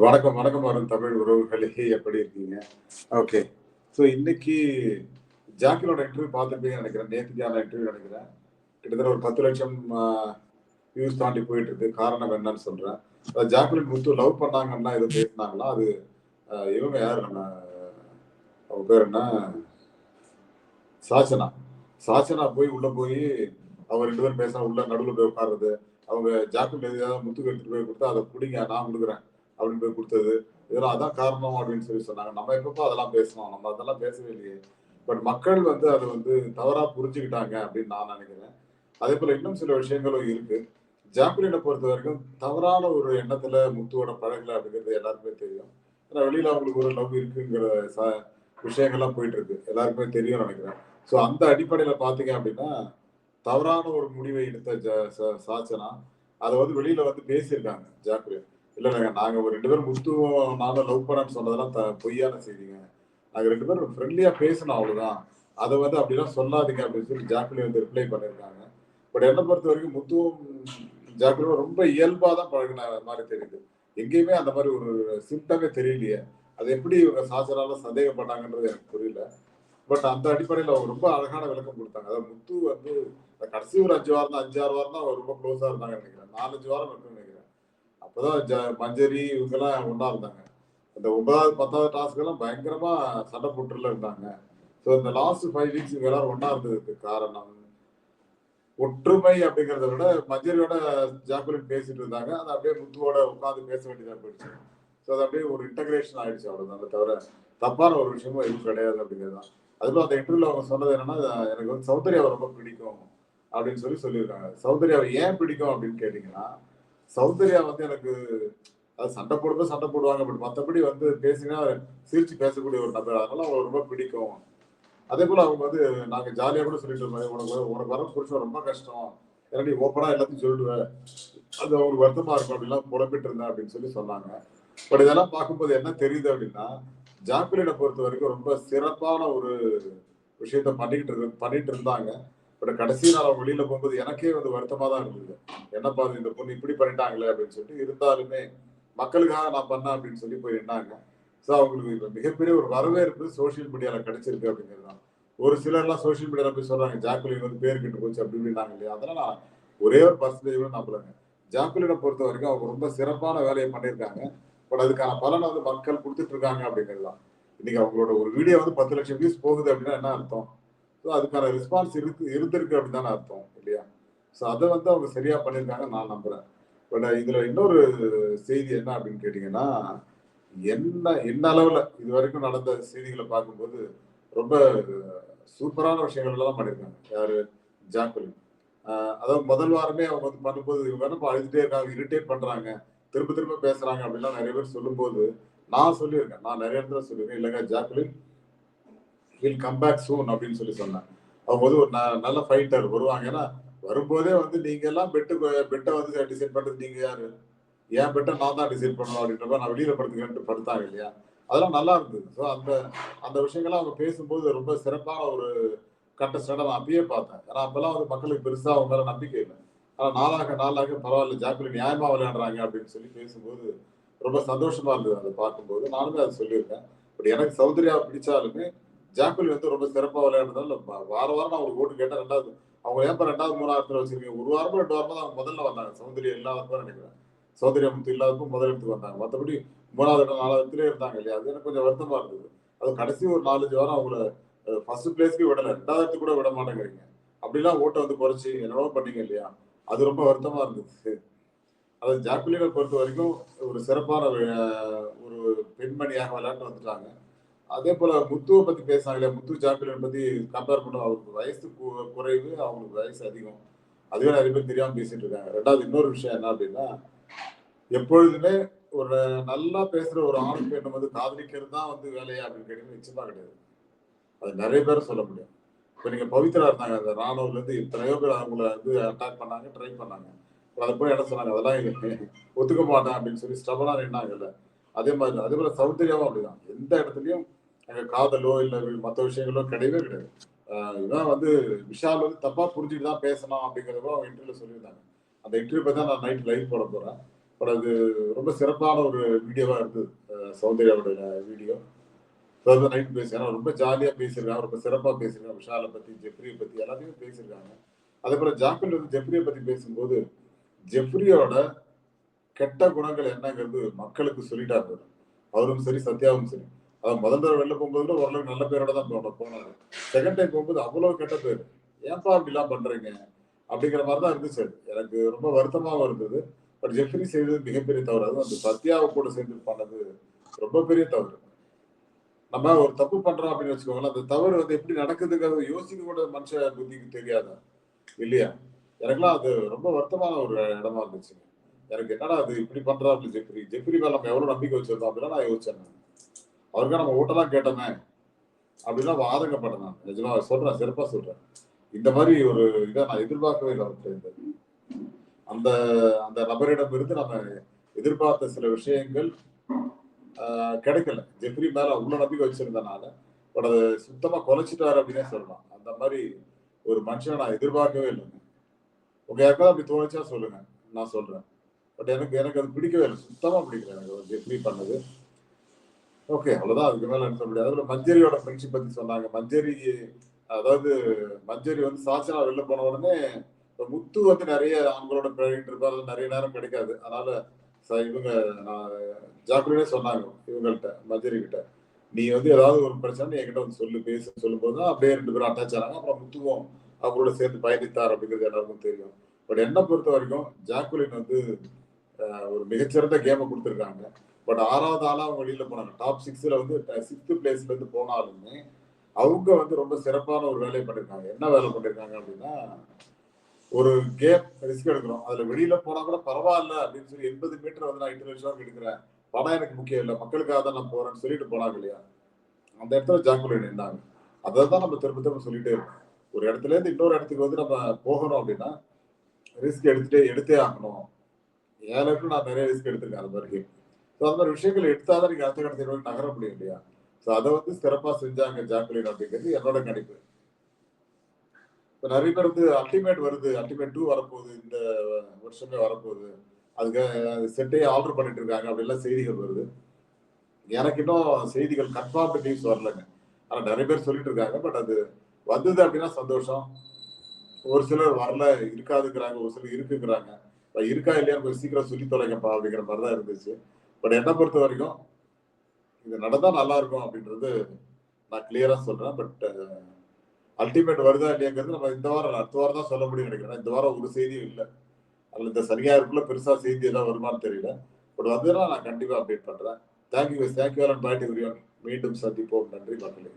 வணக்கம் வணக்கம் வரும் தமிழ் உறவுகளே. எப்படி இருக்கீங்க? ஓகே ஸோ இன்னைக்கு ஜாக்கிலோட இன்டர்வியூ பார்த்துருப்பீங்கன்னு நினைக்கிறேன். நேற்று நேற்றுக்கான இன்டர்வியூ நினைக்கிறேன். கிட்டத்தட்ட ஒரு பத்து லட்சம் வியூஸ் தாண்டி போயிட்டு இருக்கு காரணம் என்னன்னு சொல்றேன். ஜாக்லின் முத்து லவ் பண்ணாங்கன்னா எதுவும் பேசினாங்களா? அது இவங்க யார்? நம்ம அவங்க பேர் என்ன? சாசனா சாசனா போய் உள்ள போய் அவங்க ரெண்டு பேரும் பேசினா உள்ள நடுவில் போய் உட்காருறது. அவங்க ஜாக்குலின் எதாவது முத்துக்கு எடுத்துட்டு போய் கொடுத்தா அதை பிடிங்க நான் கொடுக்குறேன். அப்படின்னு போய் கொடுத்தது. இதெல்லாம் அதான் காரணம் அப்படின்னு சொல்லி சொன்னாங்க. நம்ம எப்பப்போ அதெல்லாம் பேசணும்? நம்ம அதெல்லாம் பேசவே இல்லையே. பட் மக்கள் வந்து அதை வந்து தவறா புரிஞ்சுக்கிட்டாங்க அப்படின்னு நான் நினைக்கிறேன். அதே போல இன்னும் சில விஷயங்களும் இருக்கு. ஜாக்குலினை பொறுத்த வரைக்கும் தவறான ஒரு எண்ணத்துல முத்துவோட பழகல அப்படிங்கிறது எல்லாருக்குமே தெரியும். ஏன்னா வெளியில அவங்களுக்கு ஒரு லவ் இருக்குங்கிற ச விஷயங்கள்லாம் போயிட்டு இருக்கு எல்லாருக்குமே தெரியும் நினைக்கிறேன். ஸோ அந்த அடிப்படையில பாத்தீங்க அப்படின்னா தவறான ஒரு முடிவை எடுத்த ஜ- ச- சாச்சனா அதை வந்து வெளியில வந்து பேசியிருக்காங்க ஜாக்குலின் இல்லைங்க நாங்க ஒரு ரெண்டு பேரும் முத்துவும் நானும் லவ் பண்ணேன்னு சொன்னதெல்லாம் த- பொய்யான செய்திங்க. நாங்க ரெண்டு பேரும் ஃப்ரெண்ட்லியா பேசணும் அவ்வளவுதான். அதை வந்து அப்படிலாம் சொல்லாதீங்க அப்படின்னு சொல்லி ஜாக்குலி வந்து ரிப்ளை பண்ணியிருக்காங்க. பட் என்னை பொறுத்த வரைக்கும் முத்துவும் ஜாக்குலியும் ரொம்ப இயல்பா தான் பழகின மாதிரி தெரியுது. எங்கேயுமே அந்த மாதிரி ஒரு சிம்டமே தெரியலையே. அது எப்படி இவங்க சாசனால சந்தேகப்பட்டாங்கன்றது எனக்கு புரியல. பட் அந்த அடிப்படையில் அவங்க ரொம்ப அழகான விளக்கம் கொடுத்தாங்க. அதாவது முத்து வந்து கடைசி ஒரு அஞ்சு வாரம் தான் அஞ்சாறு வாரம் தான் ரொம்ப க்ளோஸாக இருந்தாங்கன்னு நினைக்கிறேன். நாலஞ்சு வாரம் இருக்குன்னு நினைக்கிறேன். அப்பதான் ஜ- மஞ்சரி இவங்கெல்லாம் ஒன்றா இருந்தாங்க. அந்த ஒன்பதாவது பத்தாவது டாஸ்க் எல்லாம் பயங்கரமா சண்டை போட்டுல இருந்தாங்க. ஸோ இந்த லாஸ்ட் ஃபைவ் வீக்ஸ் இவங்க எல்லாரும் ஒண்ணா இருந்ததுக்கு காரணம் ஒற்றுமை அப்படிங்கறத விட மஞ்சரியோட ஜாக்குலின் பேசிட்டு இருந்தாங்க. அது அப்படியே முத்துவோட உட்காந்து பேச வேண்டியதா போயிடுச்சு. ஸோ அது அப்படியே ஒரு இன்டகிரேஷன் ஆயிடுச்சு அவ்வளவுதான். அதை தவிர தப்பான ஒரு விஷயமும் எதுவும் கிடையாது அப்படிங்கிறது தான். அதுவும் அந்த இன்டர்வியூல அவங்க சொன்னது என்னன்னா எனக்கு வந்து சௌந்தர்யாவை ரொம்ப பிடிக்கும் அப்படின்னு சொல்லி சொல்லியிருக்காங்க. சௌந்தர்யாவை ஏன் பிடிக்கும் அப்படின்னு கேட்டீங்கன்னா சௌந்தர்யா வந்து எனக்கு அது சண்டை போடும்போது சண்டை போடுவாங்க பட் மற்றபடி வந்து பேசினா சிரிச்சு பேசக்கூடிய ஒரு நபர் அதனால அவங்களுக்கு ரொம்ப பிடிக்கும். அதே போல அவங்க வந்து நாங்க ஜாலியா கூட சொல்லிட்டு இருந்தோம். உனக்கு உனக்கு வர புருஷன் ரொம்ப கஷ்டம். ஏன்னா நீ ஓப்பனா எல்லாத்தையும் சொல்லிடுவேன் அது அவங்களுக்கு வருத்தமா இருக்கும். அப்படிலாம் புலம்பிட்டு இருந்தேன் அப்படின்னு சொல்லி சொன்னாங்க. பட் இதெல்லாம் பார்க்கும்போது என்ன தெரியுது அப்படின்னா ஜாக்குலினை பொறுத்த வரைக்கும் ரொம்ப சிறப்பான ஒரு விஷயத்த பண்ணிக்கிட்டு இரு பண்ணிட்டு இருந்தாங்க. பட் கடைசி நாள் அவங்க வெளியில போகும்போது எனக்கே வந்து வருத்தமா தான் இருந்தது. என்னப்பா இந்த பொண்ணு இப்படி பண்ணிட்டாங்களே அப்படின்னு சொல்லிட்டு இருந்தாலுமே மக்களுக்காக நான் பண்ணேன் அப்படின்னு சொல்லி போய் நின்னாங்க ஸோ அவங்களுக்கு இப்போ மிகப்பெரிய ஒரு வரவேற்பு சோஷியல் மீடியால கிடைச்சிருக்கு அப்படிங்கிறது தான். ஒரு சிலர்லாம் சோஷியல் மீடியால போய் சொல்றாங்க ஜாக்குலின் வந்து பேர் கிட்டு போச்சு அப்படி இல்லையா? அதெல்லாம் நான் ஒரே ஒரு பர்சன்டேஜ் கூட நம்பலங்க. ஜாக்குலினை பொறுத்த வரைக்கும் அவங்க ரொம்ப சிறப்பான வேலையை பண்ணியிருக்காங்க. பட் அதுக்கான பலனை வந்து மக்கள் கொடுத்துட்டு இருக்காங்க அப்படிங்கிறது தான். இன்னைக்கு அவங்களோட ஒரு வீடியோ வந்து பத்து லட்சம் வியூஸ் போகுது அப்படின்னா என்ன அர்த்தம்? அதுக்கான ரெஸ்பான்ஸ் இருக்கு இருந்திருக்கு அப்படின்னு தானே அர்த்தம் இல்லையா? ஸோ அதை வந்து அவங்க சரியா பண்ணியிருக்காங்க நான் நம்புறேன். பட் இதுல இன்னொரு செய்தி என்ன அப்படின்னு கேட்டீங்கன்னா என்ன என்ன அளவுல இது வரைக்கும் நடந்த செய்திகளை பார்க்கும்போது ரொம்ப சூப்பரான விஷயங்கள் தான் பண்ணியிருக்காங்க. யாரு? ஜாக்குலின். அதாவது முதல் வாரமே அவங்க வந்து பண்ணும்போது இவங்க என்ன அழுதுட்டே இருக்காங்க இரிட்டேட் பண்றாங்க திரும்ப திரும்ப பேசுறாங்க அப்படின்லாம் நிறைய பேர் சொல்லும்போது நான் சொல்லியிருக்கேன். நான் நிறைய இடத்துல சொல்லியிருக்கேன். இல்லைங்க Jacqueline will come back soon அப்படின்னு சொல்லி சொன்னேன். அவங்க வந்து ஒரு ந- நல்ல ஃபைட்டர் வருவாங்க. ஏன்னா வரும்போதே வந்து நீங்க எல்லாம் பெட்டு பெட்டை வந்து டிசைட் பண்றது நீங்க யாரு? ஏன் பெட்டை நான் தான் டிசைட் பண்ணணும் அப்படின்றப்ப நான் வெளியில படுத்துக்கிறேன்ட்டு படுத்தாங்க இல்லையா? அதெல்லாம் நல்லா இருந்தது. ஸோ அந்த அந்த விஷயங்கள்லாம் அவங்க பேசும்போது ரொம்ப சிறப்பான ஒரு கண்டஸ்டண்டா நான் அப்பயே பார்த்தேன். ஏன்னா அப்பெல்லாம் வந்து மக்களுக்கு பெருசாக அவங்க மேலே நம்பிக்கை இல்லை. ஆனால் நாளாக நாளாக பரவாயில்ல ஜாக்குலின் நியாயமாக விளையாடுறாங்க அப்படின்னு சொல்லி பேசும்போது ரொம்ப சந்தோஷமா இருந்தது. அதை பார்க்கும்போது நானுமே அதை சொல்லியிருக்கேன். பட் எனக்கு சௌந்தர்யா பிடிச்சாலுமே ஜாம்பிள் வந்து ரொம்ப சிறப்பாக விளையாடுறதால வார வாரம் நான் அவங்களுக்கு ஓட்டு கேட்டேன். ரெண்டாவது அவங்க ஏன் இப்போ ரெண்டாவது மூணாவது வச்சிருக்கீங்க? ஒரு வாரமும் ரெண்டு வாரமும் தான் அவங்க முதல்ல வந்தாங்க. சௌந்தரியம் இல்லாதப்போ நினைக்கிறேன். சௌந்தரியம் இல்லாதப்போ முதல் இடத்துக்கு வந்தாங்க. மற்றபடி மூணாவது இடம் நாலாவது இடத்துல இருந்தாங்க இல்லையா? அது எனக்கு கொஞ்சம் வருத்தமா இருந்தது. அது கடைசி ஒரு நாலஞ்சு வாரம் அவங்கள ஃபர்ஸ்ட் பிளேஸ்க்கு விடல. ரெண்டாவது இடத்துக்கு கூட விட மாட்டேங்கிறீங்க. அப்படிலாம் ஓட்டை வந்து குறைச்சி என்னவோ பண்ணீங்க இல்லையா? அது ரொம்ப வருத்தமா இருந்தது. அது ஜாக்குலினை பொறுத்த வரைக்கும் ஒரு சிறப்பான ஒரு பெண்மணியாக விளையாட்டு வந்துட்டாங்க. அதே போல முத்துவை பத்தி பேசுனாங்க முத்து சாம்பியன் பத்தி கம்பேர் பண்ண அவருக்கு வயசு குறைவு அவங்களுக்கு வயசு அதிகம். அதுவே நிறைய பேர் தெரியாம பேசிட்டு இருக்காங்க. ரெண்டாவது இன்னொரு விஷயம் என்ன அப்படின்னா எப்பொழுதுமே ஒரு நல்லா பேசுற ஒரு ஆண் பெண்ணை வந்து காதலிக்கிறது தான் வந்து வேலையா அப்படின்னு கேட்டீங்கன்னா நிச்சயமா கிடையாது. அது நிறைய பேர் சொல்ல முடியும். இப்ப நீங்க பவித்ரா இருந்தாங்க அந்த ராணுவல இருந்து எத்தனையோ பேர் அவங்கள வந்து அட்டாக் பண்ணாங்க ட்ரை பண்ணாங்க. அதை போய் என்ன சொன்னாங்க அதெல்லாம் ஒத்துக்க மாட்டேன் அப்படின்னு சொல்லி ஸ்டபனா நின்னாங்கல்ல. அதே மாதிரி அதே போல சௌந்தர்யாவும் அப்படிதான். எந்த இடத்துலயும் அங்க காதலோ இல்லை மற்ற விஷயங்களோ கிடையவே கிடையாது. இதான் வந்து விஷால் வந்து தப்பா புரிஞ்சுட்டு தான் பேசணும் அப்படிங்கிறத அவங்க இன்டர்வியூல சொல்லியிருந்தாங்க. அந்த இன்டர்வியூ பற்றி தான் நான் நைட் லைவ் போட போறேன். பட் அது ரொம்ப சிறப்பான ஒரு வீடியோவா இருந்தது. அஹ் சௌந்தர்யாவோட வீடியோ தௌசண்ட் நைட் பேசுகிறேன் ரொம்ப ஜாலியாக பேசியிருக்காங்க. ரொம்ப சிறப்பாக பேசியிருக்காங்க. விஷாலை பற்றி ஜெப்ரியை பற்றி எல்லாத்தையும் பேசியிருக்காங்க. அதே போல் ஜாக்கில் வந்து ஜெப்ரியை பற்றி பேசும்போது ஜெஃப்ரியோட கெட்ட குணங்கள் என்னங்கிறது மக்களுக்கு சொல்லிட்டாரு அவரு. அவரும் சரி சத்யாவும் சரி. அவன் முதல் தடவை வெளில போகும்போது ஓரளவுக்கு நல்ல பேரோட தான் போன போனாரு. செகண்ட் டைம் போகும்போது அவ்வளவு கெட்ட பேர். ஏன்பா அப்படிலாம் பண்றீங்க? அப்படிங்கிற மாதிரி தான் இருந்துச்சு. அது. எனக்கு ரொம்ப வருத்தமாகவும் இருந்தது. பட் ஜெஃப்ரி செய்தது மிகப்பெரிய தவறு. அது அந்த சத்யாவை கூட சேர்ந்து பண்ணது ரொம்ப பெரிய தவறு. நம்ம ஒரு தப்பு பண்றோம் அப்படின்னு வச்சுக்கோங்களேன் அந்த தவறு வந்து எப்படி நடக்குதுங்கிறத யோசிக்க கூட மனுஷ புத்திக்கு தெரியாதா? இல்லையா? எனக்குலாம் அது ரொம்ப வருத்தமான ஒரு இடமா இருந்துச்சு எனக்கு என்னடா அது இப்படி பண்றாரு ஜெஃப்ரி ஜெஃப்ரி மேல நம்ம எவ்வளவு நம்பிக்கை வச்சிருந்தோம் அப்படின்னா நான் யோசிச்சேன் அவருக்கா நம்ம ஓட்டெல்லாம் கேட்டோமே அப்படிலாம் ஆதங்கப்பட்டேன் நான். நிஜமா சொல்றேன் சிறப்பா சொல்றேன். இந்த மாதிரி ஒரு இதை நான் எதிர்பார்க்கவே இல்லை அவர்கிட்ட அந்த அந்த நபரிடம் இருந்து நம்ம எதிர்பார்த்த சில விஷயங்கள் கிடைக்கல. ஜெஃப்ரி மேல அவ்வளோ நம்பிக்கை வச்சிருந்தனால பட் அதை சுத்தமா குலைச்சிட்டாரு அப்படின்னே சொல்லலாம். அந்த மாதிரி ஒரு மனுஷனை நான் எதிர்பார்க்கவே இல்லைங்க உங்க யாருக்காவது அப்படி தோணுச்சா சொல்லுங்க. நான் சொல்றேன். பட் எனக்கு எனக்கு அது பிடிக்கவே இல்லை. சுத்தமா பிடிக்கல எனக்கு. ஒரு ஜெஃப்ரி பண்ணது. ஓகே அவ்வளவுதான். அதுக்கு மேல என்ன சொல்ல முடியாது. அதுல மஞ்சேரியோட ஃப்ரெண்ட்ஷிப் பத்தி சொன்னாங்க. மஞ்சேரி அதாவது மஞ்சேரி வந்து சாச்சனா வெளில போன உடனே முத்து வந்து நிறைய ஆண்களோட பழகிட்டு இருப்பாரு. நிறைய நேரம் கிடைக்காது. அதனால ச- இவங்க நான் ஜாக்குலினே சொன்னாங்க இவங்கள்ட்ட மஞ்சேரி கிட்ட. நீ வந்து ஏதாவது ஒரு பிரச்சனை என்கிட்ட வந்து சொல்லு பேச சொல்லும்போது தான் அப்படியே ரெண்டு பேரும் அட்டாச் ஆனாங்க. அப்புறம் முத்துவும் அவங்களோட சேர்ந்து பயணித்தார் அப்படிங்கிறது எல்லாருக்கும் தெரியும். பட் என்னை பொறுத்த வரைக்கும் ஜாக்குலின் வந்து ஒரு மிகச்சிறந்த கேமை கொடுத்துருக்காங்க. பட் ஆறாவது ஆளா அவங்க வெளியில போனாங்க. டாப் சிக்ஸ்ல வந்து சிக்ஸ்த் பிளேஸ்ல இருந்து போனாலுமே அவங்க வந்து ரொம்ப சிறப்பான ஒரு வேலையை பண்ணிருக்காங்க. என்ன வேலை பண்ணிருக்காங்க அப்படின்னா ஒரு கேம் ரிஸ்க் எடுக்கிறோம் அதுல வெளியில போனா கூட பரவாயில்ல அப்படின்னு சொல்லி எண்பது மீட்டர் வந்து நான் எட்டு லட்சம் எடுக்கிறேன். பணம் எனக்கு முக்கியம் இல்லை. மக்களுக்காக தான் நான் போறேன்னு சொல்லிட்டு போனாங்க இல்லையா? அந்த இடத்துல ஜாக்குலின் நின்றாங்க அதை தான் நம்ம திரும்ப திரும்ப சொல்லிட்டே இருக்கோம். ஒரு இடத்துல இருந்து இன்னொரு இடத்துக்கு வந்து நம்ம போகணும் அப்படின்னா ரிஸ்க் எடுத்துட்டே எடுத்தே ஆகணும். என் நான் நிறைய ரிஸ்க் எடுத்திருக்கேன். அது மாதிரி ஸோ அந்த மாதிரி விஷயங்கள் எடுத்தாதான் நீங்கள் அடுத்த கடத்தை நோக்கி நகர முடியும் இல்லையா? ஸோ அதை வந்து சிறப்பாக செஞ்சாங்க ஜாக்குலின் அப்படிங்கிறது என்னோட கணிப்பு. இப்போ நிறைய பேர் வந்து அல்டிமேட் வருது அல்டிமேட் டூ வரப்போகுது இந்த வருஷமே வரப்போகுது. அதுக்கு செட்டே ஆர்டர் பண்ணிட்டு இருக்காங்க அப்படிலாம் செய்திகள் வருது. எனக்கு இன்னும் செய்திகள் கன்ஃபார்ம் நியூஸ் வரலங்க. ஆனால் நிறைய பேர் சொல்லிட்டு இருக்காங்க பட் அது வந்தது அப்படின்னா சந்தோஷம். ஒரு சிலர் வரல இருக்காதுங்கிறாங்க ஒரு சிலர் இருக்குங்கிறாங்க. இப்போ இருக்கா இல்லையான்னு கொஞ்சம் சீக்கிரம் சொல்லி தொலைங்கப்பா அப்படிங்கிற மாதிரி தான் இருந்துச்சு. பட் என்னை பொறுத்த வரைக்கும் இது நடந்தா நல்லா இருக்கும் அப்படின்றது நான் கிளியரா சொல்றேன். பட் அல்டிமேட் uh, வருதா இல்லையாங்கிறது நம்ம இந்த வாரம் அடுத்த வாரம் தான் சொல்ல முடியும் நினைக்கிறேன். இந்த வாரம் ஒரு செய்தியும் இல்லை. அதில் இந்த சரியா இருக்குள்ள பெருசா செய்தி எல்லாம் வருமான்னு தெரியல. பட் வந்ததுன்னா நான் கண்டிப்பா அப்டேட் பண்றேன். தேங்க்யூ தேங்க்யூ அண்ட் பாய்ட்டு மீண்டும் சந்திப்போம். நன்றி மக்களே.